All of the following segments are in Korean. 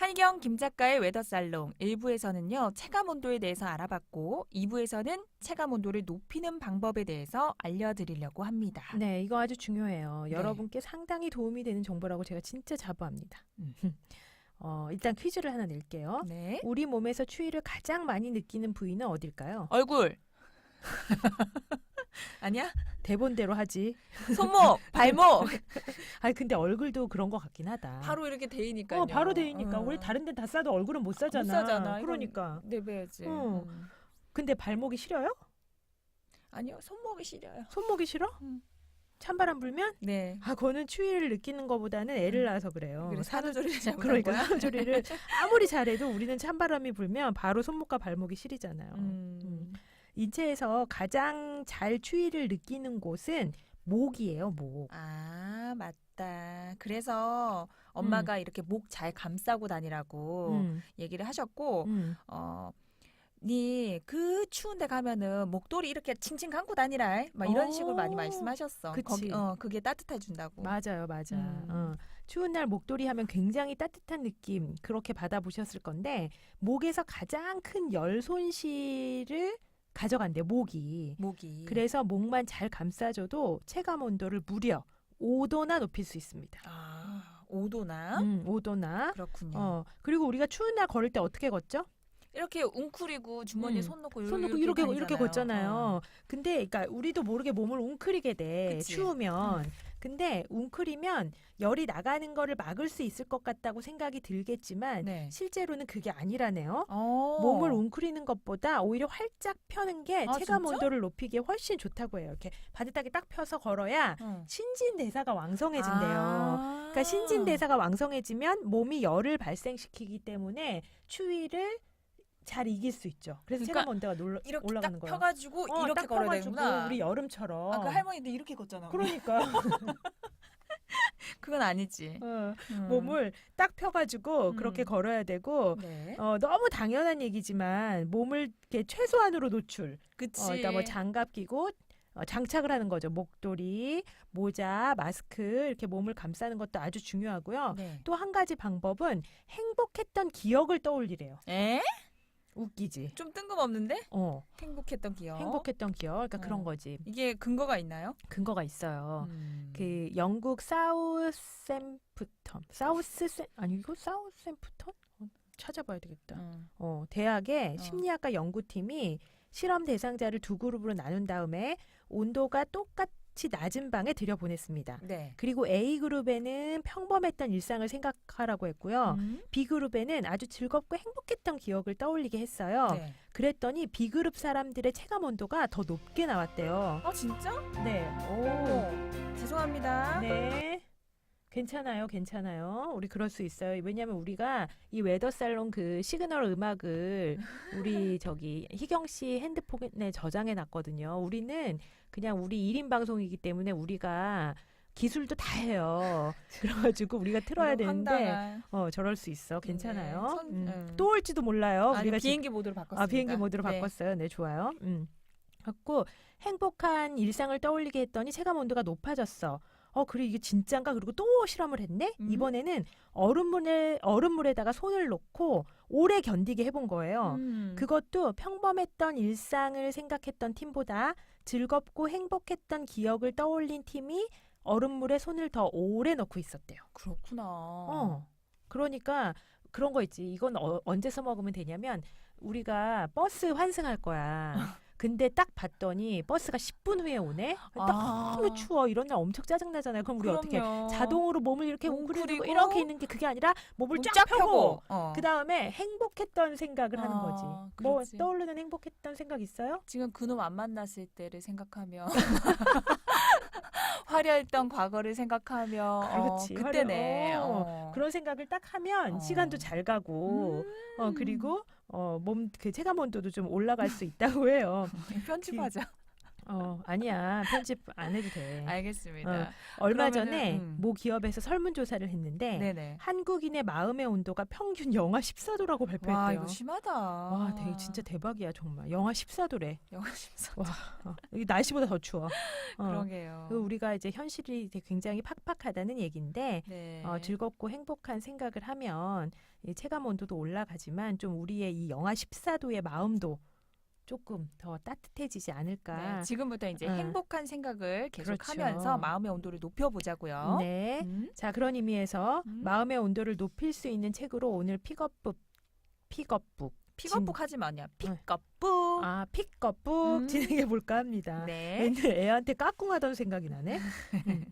한경 김 작가의 웨더살롱 1부에서는요. 체감 온도에 대해서 알아봤고 2부에서는 체감 온도를 높이는 방법에 대해서 알려드리려고 합니다. 네, 이거 아주 중요해요. 네. 여러분께 상당히 도움이 되는 정보라고 제가 진짜 자부합니다. 음. 어, 일단 퀴즈를 하나 낼게요. 네. 우리 몸에서 추위를 가장 많이 느끼는 부위는 어딜까요? 얼굴. 아니야? 대본대로 하지. 손목, 발목. 아 근데 얼굴도 그런 것 같긴 하다. 바로 이렇게 데이니까요. 어, 바로 되니까 어. 우리 다른 데는 다 싸도 얼굴은 못 싸잖아. 못 싸잖아. 이건 그러니까. 내봐야지. 어. 음. 근데 발목이 시려요? 아니요, 손목이 시려요. 손목이 싫어? 음. 찬바람 불면? 네. 아, 그거는 추위를 느끼는 것보다는 애를 음. 낳아서 그래요. 그래 산후조리를 잘못 그러니까 거야. 산후조리를 아무리 잘해도 우리는 찬바람이 불면 바로 손목과 발목이 시리잖아요. 음. 인체에서 가장 잘 추위를 느끼는 곳은 목이에요, 목. 아 맞다. 그래서 엄마가 이렇게 목 잘 감싸고 다니라고 음, 얘기를 하셨고 음. 어. 니 그 추운데 가면은 목도리 이렇게 칭칭 감고 다니라 막 이런 어, 식으로 많이 말씀하셨어. 그치. 거기, 어 그게 따뜻해 준다고. 맞아요, 맞아. 음. 어. 추운 날 목도리 하면 굉장히 따뜻한 느낌 그렇게 받아보셨을 건데 목에서 가장 큰 열 손실을 가져간대요, 목이. 목이. 그래서 목만 잘 감싸줘도 체감 온도를 무려 5도나 높일 수 있습니다. 아 5도나 음, 5도나. 그렇군요. 어, 그리고 우리가 추운 날 걸을 때 어떻게 걷죠? 이렇게 웅크리고 주머니에 음. 손 넣고 손 놓고 이렇게 이렇게 다니잖아요. 걷잖아요. 어. 근데 그러니까 우리도 모르게 몸을 웅크리게 돼. 그치. 추우면. 근데 웅크리면 열이 나가는 거를 막을 수 있을 것 같다고 생각이 들겠지만 네. 실제로는 그게 아니라네요. 어. 몸을 웅크리는 것보다 오히려 활짝 펴는 게 아, 체감 진짜? 온도를 높이기에 훨씬 좋다고 해요. 이렇게 바듯하게 딱 펴서 걸어야 어. 신진대사가 왕성해진대요. 아. 그러니까 신진대사가 왕성해지면 몸이 열을 발생시키기 때문에 추위를 잘 이길 수 있죠. 그래서 그러니까 체감 온도가 놀라, 이렇게 올라가는 딱 거예요. 펴가지고 어, 이렇게 딱 걸어야 펴가지고 되는구나. 우리 여름처럼. 아 그 할머니도 이렇게 걷잖아. 그러니까 그건 아니지. 어, 음. 몸을 딱 펴가지고 음. 그렇게 걸어야 되고 네. 어, 너무 당연한 얘기지만 몸을 이렇게 최소한으로 노출. 그치. 어, 그러니까 뭐 장갑 끼고 어, 장착을 하는 거죠. 목도리, 모자, 마스크 이렇게 몸을 감싸는 것도 아주 중요하고요. 네. 또 한 가지 방법은 행복했던 기억을 떠올리래요. 에? 웃기지. 좀 뜬금없는데? 어, 행복했던 기억. 행복했던 기억. 그러니까 어. 그런 거지. 이게 근거가 있나요? 근거가 있어요. 음. 그 영국 사우샘프턴, 사우스 샘 아니 이거 사우샘프턴 어, 찾아봐야 되겠다. 음. 어, 대학의 어. 심리학과 연구팀이 실험 대상자를 두 그룹으로 나눈 다음에 온도가 똑같 이 낮은 방에 들여보냈습니다. 네. 그리고 A 그룹에는 평범했던 일상을 생각하라고 했고요. 음. B 그룹에는 아주 즐겁고 행복했던 기억을 떠올리게 했어요. 네. 그랬더니 B 그룹 사람들의 체감 온도가 더 높게 나왔대요. 아 진짜? 네. 오. 죄송합니다. 네. 괜찮아요, 괜찮아요. 우리 그럴 수 있어요. 왜냐하면 우리가 이 웨더 살롱 그 시그널 음악을 우리 저기 희경 씨 핸드폰에 저장해 놨거든요. 우리는 그냥 우리 1인 방송이기 때문에 우리가 기술도 다 해요. 그래가지고 우리가 틀어야 되는데 황당한. 어 저럴 수 있어. 괜찮아요. 네, 선- 음. 음. 또 올지도 몰라요. 아니 우리가 비행기 모드로 바꿨습니다. 아, 비행기 모드로 네. 바꿨어요. 네, 좋아요. 음. 갖고 행복한 일상을 떠올리게 했더니 체감 온도가 높아졌어. 어, 그래 이게 진짠가? 그리고 또 실험을 했네. 음. 이번에는 얼음물에 얼음물에다가 손을 놓고 오래 견디게 해본 거예요. 음. 그것도 평범했던 일상을 생각했던 팀보다 즐겁고 행복했던 기억을 떠올린 팀이 얼음물에 손을 더 오래 넣고 있었대요. 그렇구나. 어. 그러니까 그런 거 있지. 이건 어, 언제 써먹으면 되냐면 우리가 버스 환승할 거야. 근데 딱 봤더니 버스가 10분 후에 오네. 아. 너무 추워. 이런 날 엄청 짜증 나잖아요. 그럼 우리 어떻게 그럼요. 자동으로 몸을 이렇게 웅크리고 웅크리고 이렇게 있는 게 그게 아니라 몸을 몸쫙 펴고 어. 그 다음에 행복했던 생각을 하는 아, 거지. 뭐 그렇지. 떠오르는 행복했던 생각 있어요? 지금 그놈 안 만났을 때를 생각하며 화려했던 과거를 생각하며 그렇지. 어, 그때네. 화려- 어, 어. 그런 생각을 딱 하면 어. 시간도 잘 가고 음. 어 그리고 어 몸 그 체감 온도도 좀 올라갈 수 있다고 해요. 편집하자. 어, 아니야. 편집 안 해도 돼. 알겠습니다. 얼마 그러면은, 전에 음. 모 기업에서 설문조사를 했는데 네네. 한국인의 마음의 온도가 평균 영하 14도라고 발표했대요. 와 이거 심하다. 와, 되게 진짜 대박이야 정말. 영하 14도래. 영하 14. 와, 어, 여기 날씨보다 더 추워. 어. 그러게요. 그 우리가 이제 현실이 굉장히 팍팍하다는 얘기인데 네. 어, 즐겁고 행복한 생각을 하면 이 체감 온도도 올라가지만 좀 우리의 이 영하 14도의 마음도 조금 더 따뜻해지지 않을까. 네, 지금부터 이제 어. 행복한 생각을 계속하면서 그렇죠. 마음의 온도를 높여보자고요. 네. 음. 자, 그런 의미에서 음. 마음의 온도를 높일 수 있는 책으로 오늘 픽업북 픽업북 픽업북 하지 마냐. 픽업북. 아, 픽업북 음. 진행해 볼까 합니다. 네. 맨날 애한테 까꿍하던 생각이 나네. 음.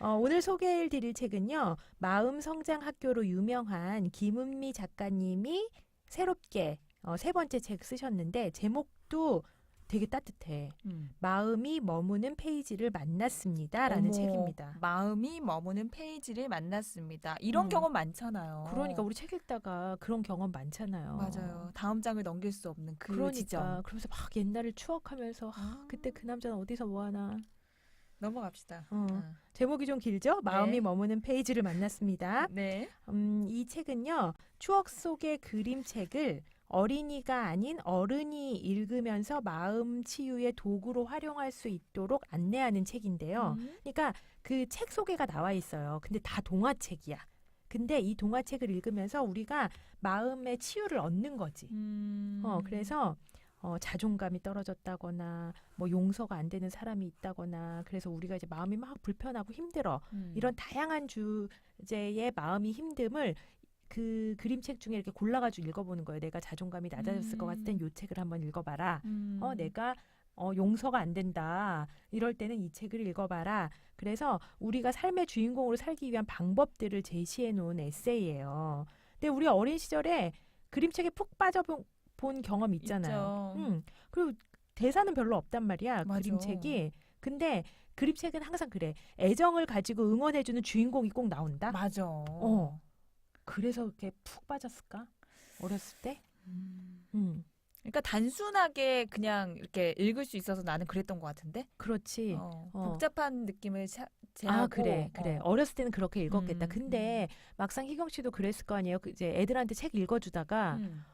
어, 오늘 소개해 드릴 책은요. 마음 성장 학교로 유명한 김은미 작가님이 새롭게 어, 세 번째 책 쓰셨는데 제목도 되게 따뜻해. 음. 마음이 머무는 페이지를 만났습니다라는 어머, 책입니다. 마음이 머무는 페이지를 만났습니다. 이런 음. 경험 많잖아요. 그러니까 우리 책 읽다가 그런 경험 많잖아요. 맞아요. 다음 장을 넘길 수 없는 그 그러니까 지점. 그러면서 막 옛날을 추억하면서 아, 아, 그때 그 남자는 어디서 뭐 하나. 넘어갑시다. 어. 아. 제목이 좀 길죠? 마음이 네. 머무는 페이지를 만났습니다. 네. 음, 이 책은요. 추억 속의 그림책을 어린이가 아닌 어른이 읽으면서 마음 치유의 도구로 활용할 수 있도록 안내하는 책인데요. 음. 그러니까 그 책 소개가 나와 있어요. 근데 다 동화책이야. 근데 이 동화책을 읽으면서 우리가 마음의 치유를 얻는 거지. 음. 어, 그래서 어, 자존감이 떨어졌다거나 뭐 용서가 안 되는 사람이 있다거나 그래서 우리가 이제 마음이 막 불편하고 힘들어. 음. 이런 다양한 주제의 마음이 힘듦을 그 그림책 중에 이렇게 골라가지고 읽어보는 거예요. 내가 자존감이 낮아졌을 것 같을 땐이 책을 한번 읽어봐라. 음. 어, 내가 어, 용서가 안 된다. 이럴 때는 이 책을 읽어봐라. 그래서 우리가 삶의 주인공으로 살기 위한 방법들을 제시해 놓은 에세이예요. 근데 우리 어린 시절에 그림책에 푹 빠져본 본 경험 있잖아요. 있죠. 음. 그리고 대사는 별로 없단 말이야. 맞아. 그림책이. 근데 그림책은 항상 그래. 애정을 가지고 응원해주는 주인공이 꼭 나온다. 맞아. 어. 그래서 그렇게 푹 빠졌을까? 어렸을 때? 음. 음. 그러니까 단순하게 그냥 이렇게 읽을 수 있어서 나는 그랬던 것 같은데. 그렇지. 어, 어. 복잡한 느낌을 차, 제하고. 아 그래 그래 어. 어렸을 때는 그렇게 읽었겠다 음, 근데 막상 희경 씨도 그랬을 거 아니에요 그 이제 애들한테 책 읽어주다가 음.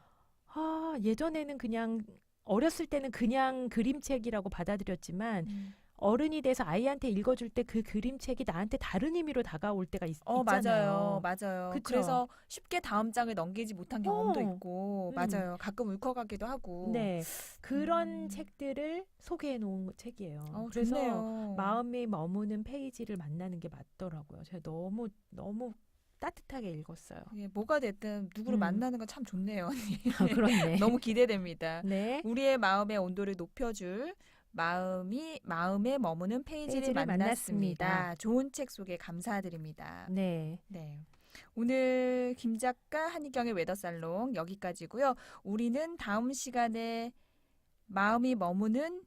아 예전에는 그냥 어렸을 때는 그냥 그림책이라고 받아들였지만 음. 어른이 돼서 아이한테 읽어줄 때 그 그림책이 나한테 다른 의미로 다가올 때가 있, 어 있잖아요. 맞아요, 맞아요. 그쵸? 그래서 쉽게 다음 장을 넘기지 못한 경험도 어. 있고, 음. 맞아요. 가끔 울컥하기도 하고. 네 그런 음. 책들을 소개해 놓은 책이에요. 어, 그래서 좋네요. 마음이 머무는 페이지를 만나는 게 맞더라고요. 제가 너무 너무 따뜻하게 읽었어요. 예, 뭐가 됐든 누구를 음. 만나는 건 참 좋네요, 언니. 아, 그렇네. 너무 기대됩니다. 네. 우리의 마음의 온도를 높여줄 마음이 마음에 머무는 페이지를, 페이지를 만났습니다. 만났습니다. 좋은 책 소개 감사드립니다. 네. 네. 오늘 김 작가 한희경의 웨더살롱 여기까지고요. 우리는 다음 시간에 마음이 머무는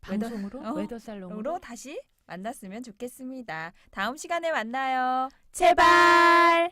방송으로 어? 웨더 살롱으로 으로 다시 만났으면 좋겠습니다. 다음 시간에 만나요. 제발.